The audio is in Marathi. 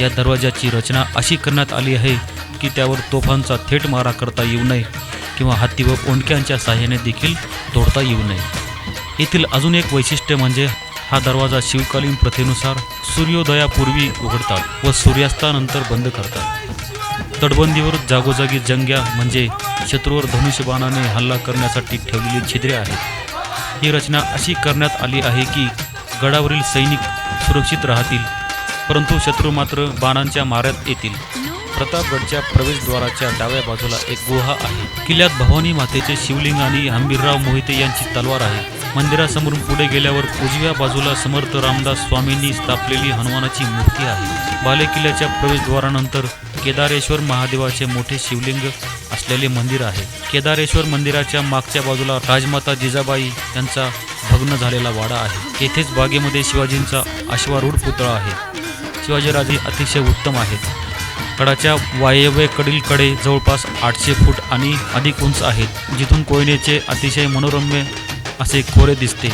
या दरवाजाची रचना अशी करण्यात आली आहे की त्यावर तोफांचा थेट मारा करता येऊ नये किंवा हत्ती व ओंडक्यांच्या साह्याने देखील तोडता येऊ नये. येथील अजून एक वैशिष्ट्य म्हणजे हा दरवाजा शिवकालीन प्रथेनुसार सूर्योदयापूर्वी उघडतात व सूर्यास्तानंतर बंद करतात. तटबंदीवर जागोजागी जंग्या म्हणजे शत्रूवर धनुष्यबाणाने हल्ला करण्यासाठी ठेवलेली छिद्रे आहेत. ही रचना अशी करण्यात आली आहे की गडावरील सैनिक सुरक्षित राहतील परंतु शत्रू मात्र बाणांच्या माऱ्यात येतील. प्रतापगडच्या प्रवेशद्वाराच्या डाव्या बाजूला एक गुहा आहे. किल्ल्यात भवानी मातेचे शिवलिंग आणि हंबीरराव मोहिते यांची तलवार आहे. मंदिरासमोरून पुढे गेल्यावर उजव्या बाजूला समर्थ रामदास स्वामींनी स्थापलेली हनुमानाची मूर्ती आहे. बाले किल्ल्याच्या प्रवेशद्वारानंतर केदारेश्वर महादेवाचे मोठे शिवलिंग असलेले मंदिर आहे. केदारेश्वर मंदिराच्या मागच्या बाजूला राजमाता जिजाबाई यांचा भग्न झालेला वाडा आहे. येथेच बागेमध्ये शिवाजींचा अश्वारूढ पुतळा आहे. शिवाजीराजे अतिशय उत्तम आहेत. गडाच्या वायव्येकडील कडे जवळपास आठशे फूट आणि अधिक उंच आहेत जिथून कोयनेचे अतिशय मनोरम्य असे खोरे दिसते.